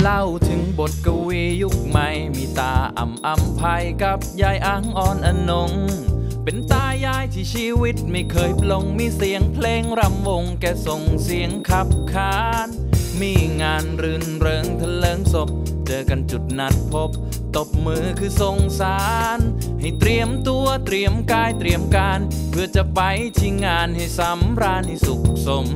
เล่าถึงบทกวียุคใหม่ มีตาอ่ำอ่ำภัยกับยายอังอ่อนอนง เป็นตายายที่ชีวิตไม่เคยปลง มีเสียงเพลงรำวงแกส่งเสียงขับขาน มีงานรื่นเริงทะเลิงศพ เจอกันจุดนัดพบ ตบมือคือส่งสาร ให้เตรียมตัวเตรียมกายเตรียมการ เพื่อจะไปที่งานให้สำราญให้สุขสม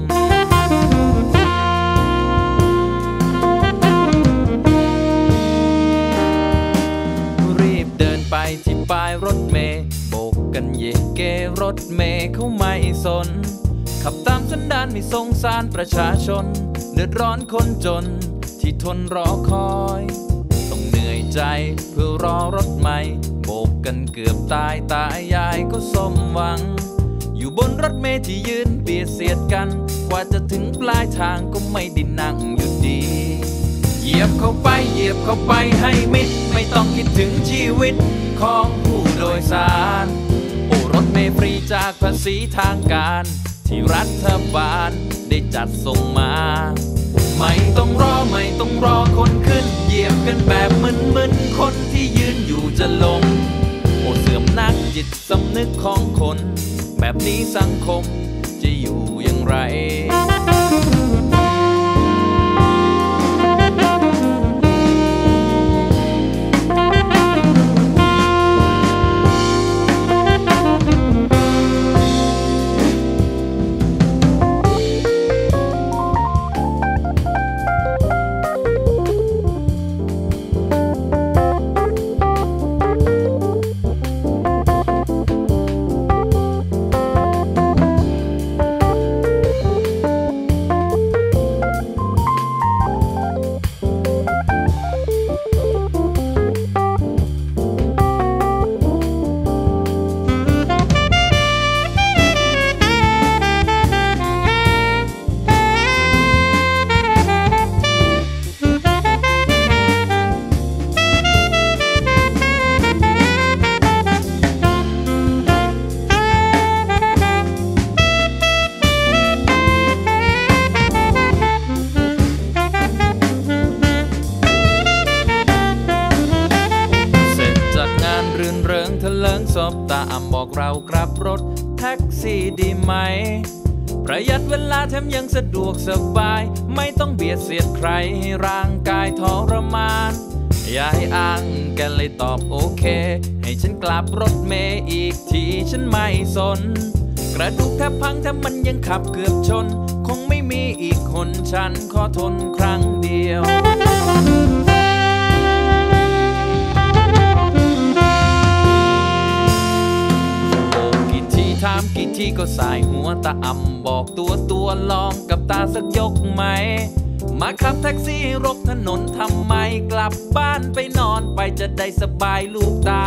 กันเยเกรถเมย์เขาไม่สน ขับตามสันดานไม่สงสารประชาชน เดือดร้อนคนจนที่ทนรอคอย ต้องเหนื่อยใจเพื่อรอรถใหม่โบกกันเกือบตายตายายก็สมหวัง อยู่บนรถเมล์ที่ยืนเบียดเสียดกัน กว่าจะถึงปลายทางก็ไม่ได้นั่งอยู่ดีเหยียบเข้าไปเหยียบเข้าไปให้มิด ไม่ต้องคิดถึงชีวิตของผู้โดยสาร ถเมฟรีจากภาษีทางการ ที่รัฐบาลได้จัดส่งมา ไม่ต้องรอไม่ต้องรอคนขึ้น เหยียบกันแบบมึนๆ คนที่ยืนอยู่จะลง โอ้เสื่อมนักจิตสำนึกของคน แบบนี้สังคมจะอยู่อย่างไร กรากลับรถแท็กซี่ดีไหม ประหยัดเวลาแถมยังสะดวกสบาย ไม่ต้องเบียดเสียดใครให้ร่างกายทรมานยายอ้างแกเลยตอบโอเค ให้ฉันกลับรถเมย์อีกทีฉันไม่สน กระดูกแทบพังถ้ามันยังขับเกือบชน คงไม่มีอีกคนฉันขอทนครั้งเดียวามกี่ทีก็สายหัวตาอ่ำบอกตัวตัวลองกับตาสักยกไหม มาขับแท็กซี่รกถนนทำไมกลับบ้านไปนอนไปจะได้สบายลูกตา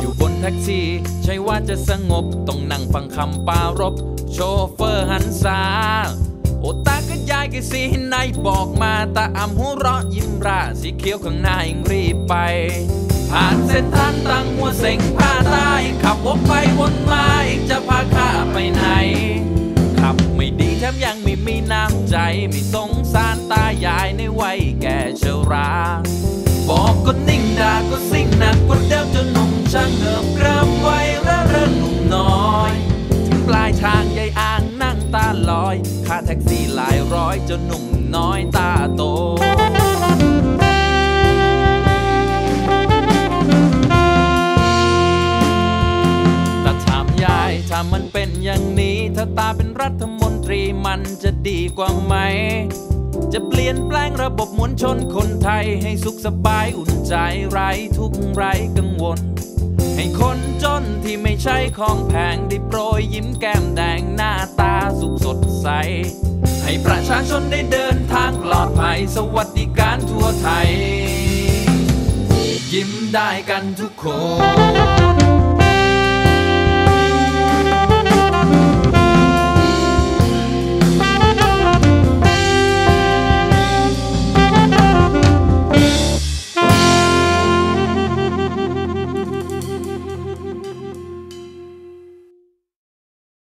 อยู่บนแท็กซี่ใช่ว่าจะสงบต้องนั่งฟังคำปรารบ โชเฟอร์หันษาโอตาก็ยายก็สีในบอกมาตาอ่ำหัวเราะยิ้มราสีเขียวข้างหน้ายังรีบไป ผ่านเส้นทางตั้งหัวเสงผ้าใต้ขับวกไปวน ไม่สงสารตายายในวัยแก่ชราบอกก็นิ่งด่าก็สิ่งหนักกว่าเดิมจนหนุ่มช่างเหิบกระมไว้และเริ่มหนุ่มน้อย ถึงปลายทางยายอ่างนั่งตาลอย ค่าแท็กซี่หลายร้อยจนหนุ่มน้อยตาโตแต่ถามยายถ้ามันเป็นอย่างนี้ ถ้าตาเป็นรัฐมนตรีมัน จะดีกว่าไหม จะเปลี่ยนแปลงระบบมวลชนคนไทยให้สุขสบายอุ่นใจไร้ทุกข์ไร้กังวล ให้คนจนที่ไม่ใช่ของแพงได้โปรยยิ้มแก้มแดงหน้าตาสุขสดใส ให้ประชาชนได้เดินทางปลอดภัยสวัสดิการทั่วไทย ยิ้มได้กันทุกคน